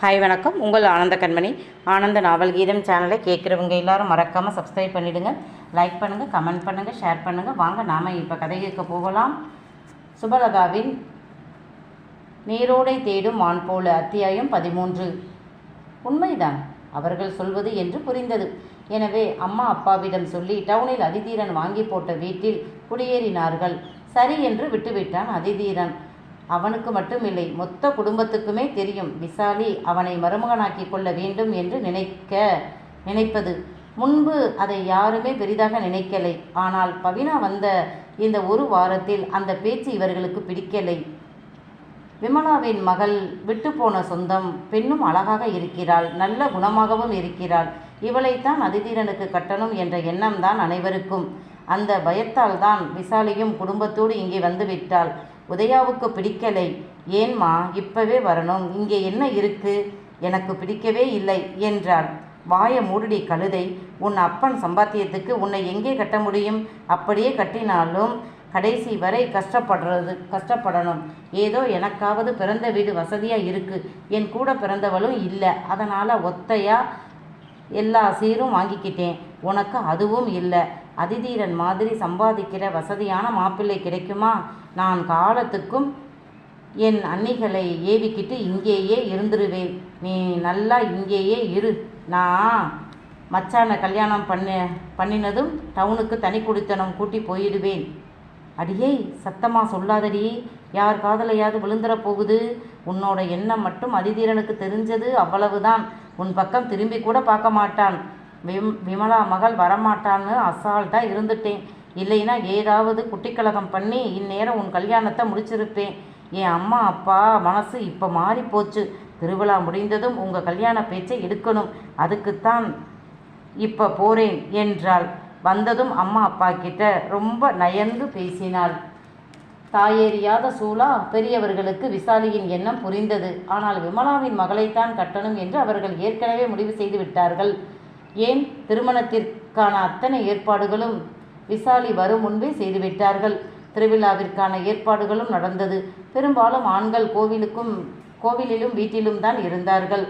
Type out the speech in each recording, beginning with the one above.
Hi வணக்கம். உங்கள் ஆனந்த கண்மணி. ஆனந்த நாவல் கீதம் சேனலை கேட்குறவங்க எல்லாரும் மறக்காமல் சப்ஸ்கிரைப் பண்ணிவிடுங்க லைக் பண்ணுங்கள் கமெண்ட் பண்ணுங்கள் ஷேர் பண்ணுங்கள் வாங்க நாம் இப்போ கதை கேட்க போகலாம். சுபலதாவின் நீரோடை தேடும் மான் போல அத்தியாயம் பதிமூன்று. உண்மைதான். அவர்கள் சொல்வது என்று புரிந்தது. எனவே அம்மா அப்பாவிடம் சொல்லி டவுனில் அதிதீரன் வாங்கி போட்ட வீட்டில் குடியேறினார்கள். சரி என்று விட்டுவிட்டான் அதிதீரன். அவனுக்கு மட்டுமில்லை மொத்த குடும்பத்துக்குமே தெரியும். விசாலி அவனை மருமகனாக்கி கொள்ள வேண்டும் என்று நினைக்க நினைப்பது. முன்பு அதை யாருமே பெரிதாக நினைக்கலை. ஆனால் பவினா வந்த இந்த ஒரு வாரத்தில் அந்த பேச்சு இவர்களுக்கு பிடிக்கலை. விமலாவின் மகள் விட்டுப்போன சொந்தம் பெண்ணும் அழகாக இருக்கிறாள் நல்ல குணமாகவும் இருக்கிறாள். இவளைத்தான் அதிதீரனுக்கு கட்டணும் என்ற எண்ணம்தான் அனைவருக்கும். அந்த பயத்தால் தான் விசாலியும் குடும்பத்தோடு இங்கே வந்து விட்டாள். உதயாவுக்கு பிடிக்கலை. ஏன்மா இப்பவே வரணும்? இங்கே என்ன இருக்கு? எனக்கு பிடிக்கவே இல்லை என்றாள். வாய மூடுடி கழுதை. உன் அப்பன் சம்பாத்தியத்துக்கு உன்னை எங்கே கட்ட முடியும்? அப்படியே கட்டினாலும் கடைசி வரை கஷ்டப்படுறது கஷ்டப்படணும். ஏதோ எனக்காவது பிறந்த வீடு வசதியாக இருக்குது என் கூட பிறந்தவளும் இல்லை. அதனால் ஒத்தையாக எல்லா சீரும் வாங்கிக்கிட்டேன். உனக்கு அதுவும் இல்லை. அதிதீரன் மாதிரி சம்பாதிக்கிற வசதியான மாப்பிள்ளை கிடைக்குமா? நான் காலத்துக்கும் என் அன்னிகளை ஏவிக்கிட்டு இங்கேயே இருந்துருவேன். நீ நல்லா இங்கேயே இரு. நான் மச்சானை கல்யாணம் பண்ண பண்ணினதும் டவுனுக்கு தனி குடித்தனம் கூட்டி போயிடுவேன். அடியே சத்தமாக சொல்லாதடி. யார் காதலையாவது விழுந்துற போகுது. உன்னோட எண்ணம் மட்டும் அதிதீரனுக்கு தெரிஞ்சது அவ்வளவுதான். உன் பக்கம் திரும்பி கூட பார்க்க மாட்டான். விம் விமலா மகள் வரமாட்டான்னு அசால்ட்டாக இருந்துட்டேன். இல்லைன்னா ஏதாவது குட்டிக்கலகம் பண்ணி இந்நேரம் உன் கல்யாணத்தை முடிச்சிருப்பேன். என் அம்மா அப்பா மனசு இப்போ மாறி போச்சு திருவிழா முடிந்ததும் உங்கள் கல்யாண பேச்சை எடுக்கணும். அதுக்குத்தான் இப்போ போகிறேன் என்றாள். வந்ததும் அம்மா அப்பா கிட்ட ரொம்ப நயந்து பேசினாள். தாயேறியாத சூலா பெரியவர்களுக்கு விசாலியின் எண்ணம் புரிந்தது. ஆனால் விமலாவின் மகளைத்தான் கட்டணும் என்று அவர்கள் ஏற்கனவே முடிவு செய்து விட்டார்கள். ஏன் திருமணத்திற்கான அத்தனை ஏற்பாடுகளும் விசாலி வரும் முன்பே செய்துவிட்டார்கள்? திருவிழாவிற்கான ஏற்பாடுகளும் நடந்தது. பெரும்பாலும் ஆண்கள் கோவிலுக்கும் கோவிலிலும் வீட்டிலும் தான் இருந்தார்கள்.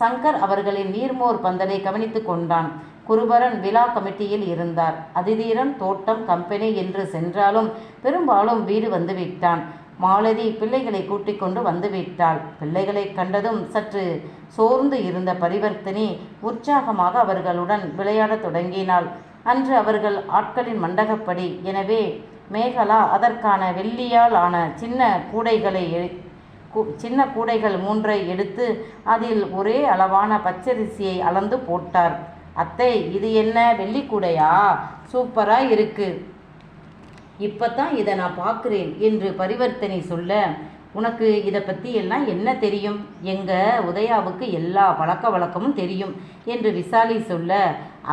சங்கர் அவர்களின் நீர்மோர் பந்தலை கவனித்து கொண்டான். குருபரன் விழா கமிட்டியில் இருந்தார். அதிதீரன் தோட்டம் கம்பெனி என்று சென்றாலும் பெரும்பாலும் வீடு வந்து விட்டான் மாலதி பிள்ளைகளை கூட்டிக் கொண்டு வந்துவிட்டாள். பிள்ளைகளை கண்டதும் சற்று சோர்ந்து இருந்த பரிவர்த்தனி உற்சாகமாக அவர்களுடன் விளையாடத் தொடங்கினாள். அன்று அவர்கள் ஆட்களின் மண்டகப்படி எனவே மேகலா அதற்கான வெள்ளியால் ஆன சின்ன கூடைகளை எ- கூ- சின்ன கூடைகள் மூன்றை எடுத்து அதில் ஒரே அளவான பச்சரிசியை அளந்து போட்டார். அத்தை இது என்ன வெள்ளி கூடையா இருக்குது இப்போ தான் இதை நான் பார்க்குறேன் என்று பரிவர்த்தனை சொல்ல உனக்கு இதை பற்றி எல்லாம் என்ன தெரியும்? எங்க உதயாவுக்கு எல்லா பழக்க வழக்கமும் தெரியும் என்று விசாலி சொல்ல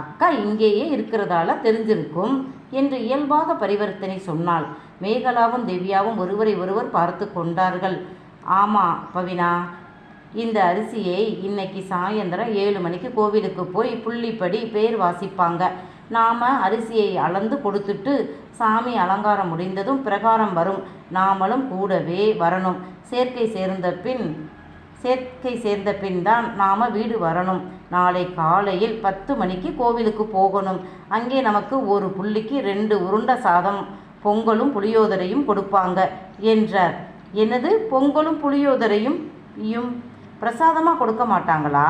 அக்கா இங்கேயே இருக்கிறதால தெரிஞ்சிருக்கும் என்று இயல்பாக பரிவர்த்தனை சொன்னாள். மேகலாவும் திவ்யாவும் ஒருவரை ஒருவர் பார்த்து கொண்டார்கள். ஆமா பவினா இந்த அரிசியை இன்னைக்கு சாயந்தரம் ஏழு மணிக்கு கோவிலுக்கு போய் புள்ளிப்படி பேர் வாசிப்பாங்க. நாம் அரிசியை அளந்து கொடுத்துட்டு சாமி அலங்காரம் முடிந்ததும் பிரகாரம் வரும். நாமளும் கூடவே வரணும். சேர்க்கை சேர்ந்த பின் சேர்க்கை சேர்ந்த பின் தான் நாம் வீடு வரணும். நாளை காலையில் பத்து மணிக்கு கோவிலுக்கு போகணும். அங்கே நமக்கு ஒரு புள்ளிக்கு ரெண்டு உருண்டை சாதம் பொங்கலும் புளியோதரையும் கொடுப்பாங்க என்றார். என்னது? பொங்கலும் புளியோதரையும் பிரசாதமாக கொடுக்க மாட்டாங்களா?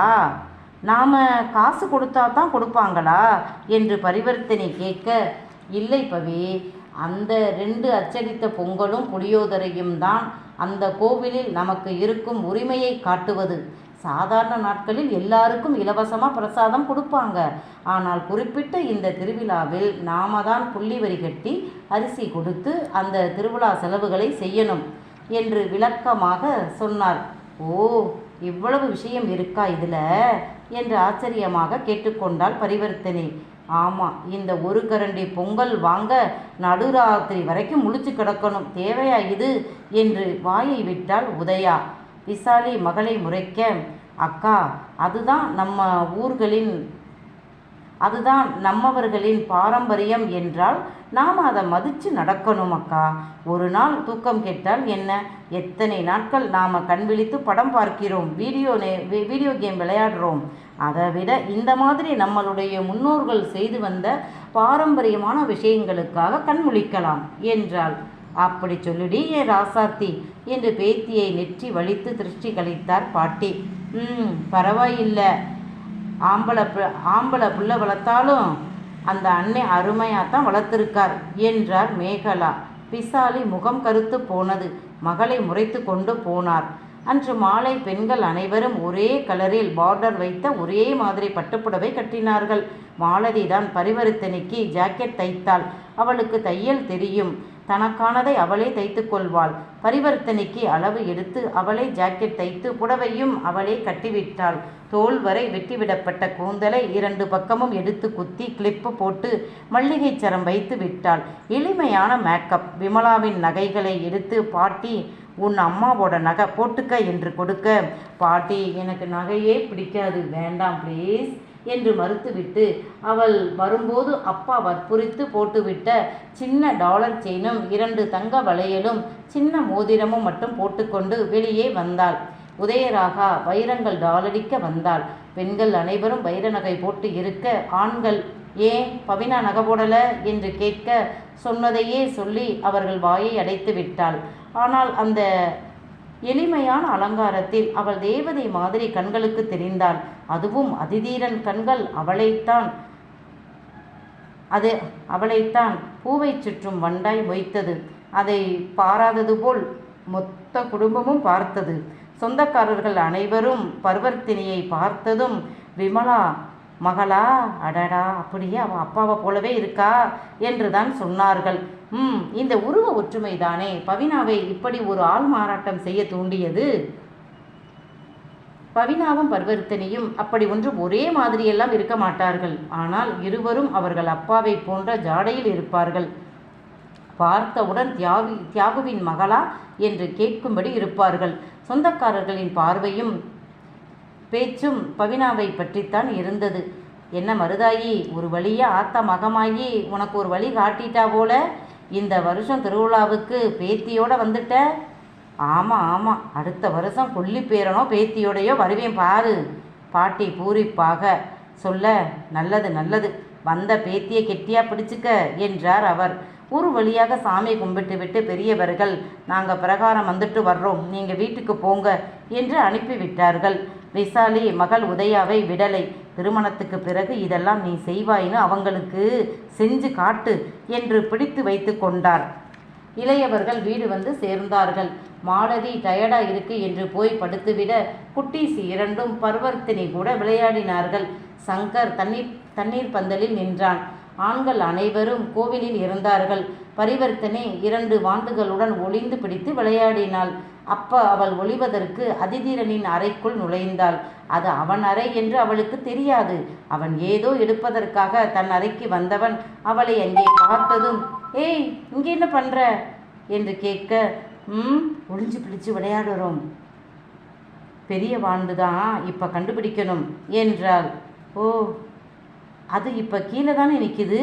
நாம் காசு கொடுத்தா தான் கொடுப்பாங்களா? என்று பரிவர்த்தனை கேட்க இல்லை பவி அந்த ரெண்டு அச்சடித்த பொங்கலும் புளியோதரையும் தான். அந்த கோவிலில் நமக்கு இருக்கும் உரிமையை காட்டுவது. சாதாரண நாட்களில் எல்லாருக்கும் இலவசமாக பிரசாதம் கொடுப்பாங்க. ஆனால் குறிப்பிட்ட இந்த திருவிழாவில் நாம தான் புள்ளி வரி கட்டி அரிசி கொடுத்து அந்த திருவிழா செலவுகளை செய்யணும் என்று விளக்கமாக சொன்னார். ஓ இவ்வளவு விஷயம் இருக்கா இதில்? என்று ஆச்சரியமாக கேட்டுக்கொண்டாள் பரிவர்த்தனை. ஆமாம் இந்த ஒரு கரண்டி பொங்கல் வாங்க நடுராத்திரி வரைக்கும் முழிச்சு கிடக்கணும். தேவையா இது? என்று வாயை விட்டாள் உதயா. விசாலி மகளை முறைக்க அக்கா அதுதான் நம்ம ஊர்களின் அதுதான் நம்மவர்களின் பாரம்பரியம் என்றால் நாம் அதை மதித்து நடக்கணும் அக்கா. ஒரு நாள் தூக்கம் கெட்டால் என்ன? எத்தனை நாட்கள் நாம் கண் விழித்து படம் பார்க்கிறோம் வீடியோ நே வி- வீடியோ கேம் விளையாடுறோம். அதை விட இந்த மாதிரி நம்மளுடைய முன்னோர்கள் செய்து வந்த பாரம்பரியமான விஷயங்களுக்காக கண் முழிக்கலாம் என்றாள். அப்படி சொல்லுடி ஏ ராசாத்தி என்று பேத்தியை நெற்றி வலித்து திருஷ்டி கழித்தார் பாட்டி. ம் பரவாயில்லை. ஆம்பளை ஆம்பளை புள்ள வளர்த்தாலும் அந்த அன்னை அருமையாக தான் வளர்த்துருக்கார் என்றார் மேகலா. பிசாலி முகம் கருத்து போனது. மகளை முறைத்து கொண்டு போனார். அன்று மாலை பெண்கள் அனைவரும் ஒரே கலரில் பார்டர் வைத்த ஒரே மாதிரி பட்டுப்புடவை கட்டினார்கள். மாலதி தான் பரிவர்த்தனைக்கு ஜாக்கெட் தைத்தாள். அவளுக்கு தையல் தெரியும். தனக்கானதை அவளே தைத்து கொள்வாள். பரிவர்த்தனைக்கு அளவு எடுத்து அவளே ஜாக்கெட் தைத்து புடவையும் அவளே கட்டிவிட்டாள். தோல் வரை வெட்டிவிடப்பட்ட கூந்தலை இரண்டு பக்கமும் எடுத்து குத்தி கிளிப்பு போட்டு மல்லிகை சரம் வைத்து விட்டாள். எளிமையான மேக்கப். விமலாவின் நகைகளை எடுத்து பாட்டி உன் அம்மாவோட நகை போட்டுக்க என்று கொடுக்க. பாட்டி எனக்கு நகையே பிடிக்காது. வேண்டாம் ப்ளீஸ் என்று மறுத்துவிட்டு அவள் வரும்போது அப்பா வற்புரித்து போட்டுவிட்ட சின்ன டாலர் செயினும் இரண்டு தங்க வளையலும் சின்ன மோதிரமும் மட்டும் போட்டுக்கொண்டு வெளியே வந்தாள். உதயராகா வைரங்கள் டாலடிக்க வந்தாள். பெண்கள் அனைவரும் வைர நகை போட்டு இருக்க ஆண்கள் ஏன் பவினா நகை போடல என்று கேட்க சொன்னதையே சொல்லி அவர்கள் வாயை அடைத்து விட்டாள். ஆனால் அந்த எளிமையான அலங்காரத்தில் அவள் தேவதை மாதிரி கண்களுக்கு தெரிந்தாள். அதுவும் அதிதீரன் கண்கள் அவளைத்தான் அது அவளைத்தான் பூவைச் சுற்றும் வண்டாய் மொய்த்தது. அதை பாராதது போல் மொத்த குடும்பமும் பார்த்தது. சொந்தக்காரர்கள் அனைவரும் பர்வர்த்தினியை பார்த்ததும் விமலா மகளா அடடா அப்படியே அவள் அப்பாவை போலவே இருக்கா என்று தான் சொன்னார்கள். ம் இந்த உருவ ஒற்றுமை தானே பவினாவை இப்படி ஒரு ஆள் மாறாட்டம் செய்ய தூண்டியது? பவினாவும் பர்வர்த்தனியும் அப்படி ஒன்றும் ஒரே மாதிரியெல்லாம் இருக்க மாட்டார்கள். ஆனால் இருவரும் அவர்கள் அப்பாவை போன்ற ஜாடையில் இருப்பார்கள். பார்த்தவுடன் தியாகு தியாகுவின் மகளா என்று கேட்கும்படி இருப்பார்கள். சொந்தக்காரர்களின் பார்வையும் பேச்சும் பவினாவை பற்றித்தான் இருந்தது. என்ன மருதாயி ஒரு வழியாக ஆத்தா மகமாகி உனக்கு ஒரு வழி காட்டிட்டா போல இந்த வருஷம் திருவிழாவுக்கு பேத்தியோட வந்துட்ட? ஆமாம் ஆமாம் அடுத்த வருஷம் கொல்லி பேரனோ பேத்தியோடையோ வருவேன் பாரு. பாட்டி பூரிப்பாக சொல்ல நல்லது நல்லது. வந்த பேத்தியை கெட்டியா பிடிச்சிக்க என்றார் அவர். ஒரு வழியாக சாமி கும்பிட்டு விட்டு பெரியவர்கள் நாங்கள் பிரகாரம் வந்துட்டு வர்றோம். நீங்கள் வீட்டுக்கு போங்க என்று அனுப்பிவிட்டார்கள். விசாலி மகள் உதயாவை விடலை. திருமணத்துக்கு பிறகு இதெல்லாம் நீ செய்வாயின்னு அவங்களுக்கு செஞ்சு காட்டு என்று பிடித்து வைத்து கொண்டார். இளையவர்கள் வீடு வந்து சேர்ந்தார்கள். மாலதி டயர்டா இருக்கு என்று போய் படுத்துவிட குட்டீஸ் இரண்டும் பர்வர்த்தினி கூட விளையாடினார்கள். சங்கர் தண்ணீர் தண்ணீர் பந்தலில் நின்றான். ஆண்கள் அனைவரும் கோவிலில் இருந்தார்கள். பரிவர்த்தனை இரண்டு வாண்டுகளுடன் ஒளிந்து பிடித்து விளையாடினாள். அப்ப அவள் ஒளிவதற்கு அதிதீரனின் அறைக்குள் நுழைந்தாள். அது அவன் அறை என்று அவளுக்கு தெரியாது. அவன் ஏதோ எடுப்பதற்காக தன் அறைக்கு வந்தவன் அவளை அங்கே பார்த்ததும் ஏய் இங்கே என்ன பண்ற? என்று கேட்க ம் ஒளிஞ்சு பிடிச்சு விளையாடுறோம். பெரிய வாண்டு தான் இப்போ கண்டுபிடிக்கணும் என்றாள். ஓ அது இப்போ கீழே தானே நிற்கிது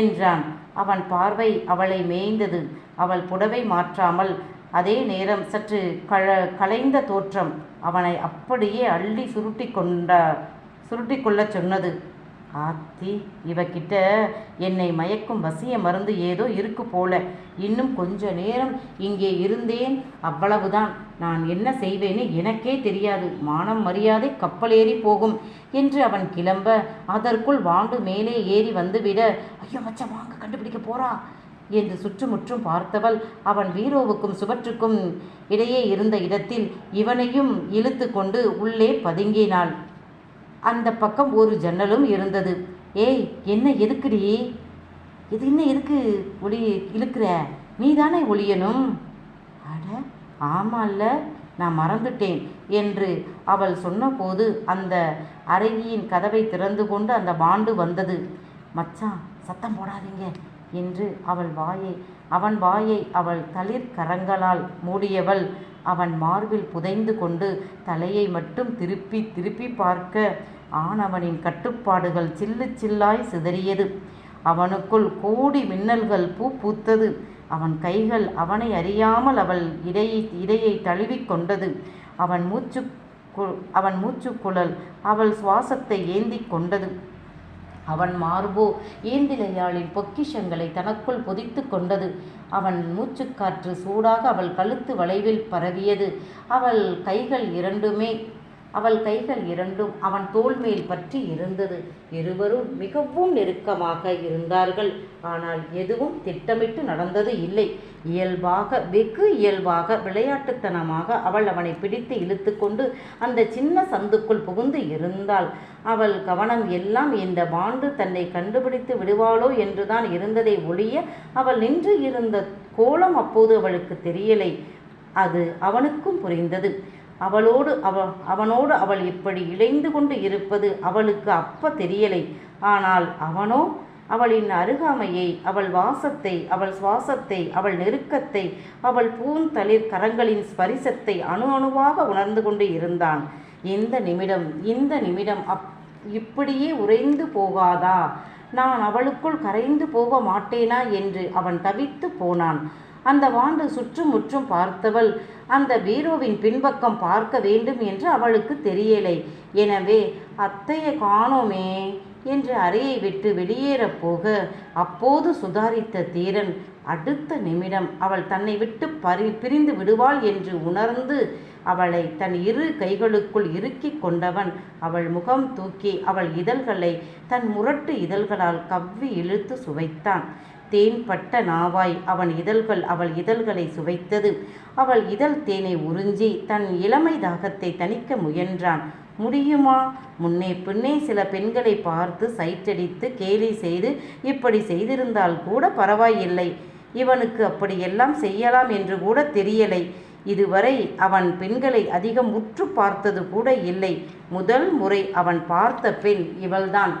என்றான். அவன் பார்வை அவளை மேய்ந்தது. அவள் புடவை மாற்றாமல் அதே நேரம் சற்று கழ கலைந்த தோற்றம் அவனை அப்படியே அள்ளி சுருட்டி கொண்ட சுருட்டி கொள்ளச் சொன்னது. ஆத்தி இவகிட்ட என்னை மயக்கும் வசிய மருந்து ஏதோ இருக்கு போல. இன்னும் கொஞ்ச நேரம் இங்கே இருந்தேன். அவ்வளவுதான். நான் என்ன செய்வேன்னு எனக்கே தெரியாது. மானம் மரியாதை கப்பலேறி போகும் என்று அவன் கிளம்ப அதற்குள் வாண்டு மேலே ஏறி வந்துவிட. ஐயோ மச்சான் வாங்க கண்டுபிடிக்க போறா. என்று சுற்றுமுற்றும் பார்த்தவள். அவன் வீரோவுக்கும் சுவற்றுக்கும் இடையே இருந்த இடத்தில் இவனையும் இழுத்து கொண்டு உள்ளே பதுங்கினாள். அந்த பக்கம் ஒரு ஜன்னலும் இருந்தது. ஏய் என்ன எதுக்குடி? இது என்ன எதுக்கு ஒளி இழுக்கிற? நீ தானே ஒளியணும்? அட ஆமால்ல நான் மறந்துட்டேன் என்று அவள் சொன்னபோது அந்த அறையின் கதவை திறந்து கொண்டு அந்த பாண்டு வந்தது. மச்சான் சத்தம் போடாதீங்க. என்று அவள் வாயை அவன் வாயை அவள் தளிர் கரங்களால் மூடியவள். அவன் மார்பில் புதைந்து கொண்டு தலையை மட்டும் திருப்பி திருப்பி பார்க்க ஆணவனின் கட்டுப்பாடுகள் சில்லு சில்லாய் சிதறியது. அவனுக்குள் கோடி மின்னல்கள் பூ பூத்தது. அவன் கைகள் அவனை அறியாமல் அவள் இடையை இடையை தழுவிக் கொண்டது. அவன் மூச்சு அவன் மூச்சுக்குழல் அவள் சுவாசத்தை ஏந்திக் கொண்டது. அவன் மார்போ ஏந்திலையாளின் பொக்கிஷங்களை தனக்குள் பொதித்து கொண்டது. அவன் மூச்சுக்காற்று சூடாக அவள் கழுத்து வளைவில் பரவியது. அவள் கைகள் இரண்டுமே அவள் கைகள் இரண்டும் அவன் தோல் மேல் பற்றி இருந்தது. இருவரும் மிகவும் நெருக்கமாக இருந்தார்கள். ஆனால் எதுவும் திட்டமிட்டு நடந்தது இல்லை. இயல்பாக வெகு இயல்பாக விளையாட்டுத்தனமாக அவள் அவனை பிடித்து இழுத்து கொண்டு அந்த சின்ன சந்துக்குள் புகுந்து இருந்தாள். அவள் கவனம் எல்லாம் இந்த பாண்டு தன்னை கண்டுபிடித்து விடுவாளோ என்றுதான் இருந்ததை ஒழிய அவள் நின்று இருந்த கோலம் அப்போது அவளுக்கு தெரியலை. அது அவனுக்கும் புரிந்தது. அவளோடு அவ அவனோடு அவள் இப்படி இழைந்து கொண்டு இருப்பது அவளுக்கு அப்ப தெரியலை. ஆனால் அவனோ அவளின் அருகாமையை அவள் வாசத்தை அவள் சுவாசத்தை அவள் நெருக்கத்தை அவள் பூந்தளிர் கரங்களின் ஸ்பரிசத்தை அணு அணுவாக உணர்ந்து கொண்டு இருந்தான். இந்த நிமிடம் இந்த நிமிடம் அப் இப்படியே உறைந்து போகாதா? நான் அவளுக்குள் கரைந்து போக மாட்டேனா? என்று அவன் தவித்து போனான். அந்த வாண்டு சுற்றும் முற்றும் பார்த்தவள். அந்த பீரோவின் பின்பக்கம் பார்க்க வேண்டும் என்று அவளுக்கு தெரியலை. எனவே அத்தையை காணோமே என்று அறையை விட்டு வெளியேறப் போக அப்போது சுதாரித்த தீரன் அடுத்த நிமிடம் அவள் தன்னை விட்டு பறி பிரிந்து விடுவாள் என்று உணர்ந்து அவளை தன் இரு கைகளுக்குள் இறுக்கிக் கொண்டவன் அவள் முகம் தூக்கி அவள் இதழ்களை தன் முரட்டு இதழ்களால் கவ்வி இழுத்து சுவைத்தான். தேன் பட்ட நாவாய். அவன் இதழ்கள் அவள் இதழ்களை சுவைத்தது. அவள் இதழ் தேனை உறிஞ்சி தன் இளமை தாகத்தை தணிக்க முயன்றான். முடியுமா முன்னே பின்னே சில பெண்களை பார்த்து சைட்டடித்து கேலி செய்து இப்படி செய்திருந்தால் கூட பரவாயில்லை. இவனுக்கு அப்படியெல்லாம் செய்யலாம் என்று கூட தெரியலை. இதுவரை அவன் பெண்களை அதிகம் உற்று பார்த்தது கூட இல்லை. முதல் முறை அவன் பார்த்த பெண் இவள்தான்.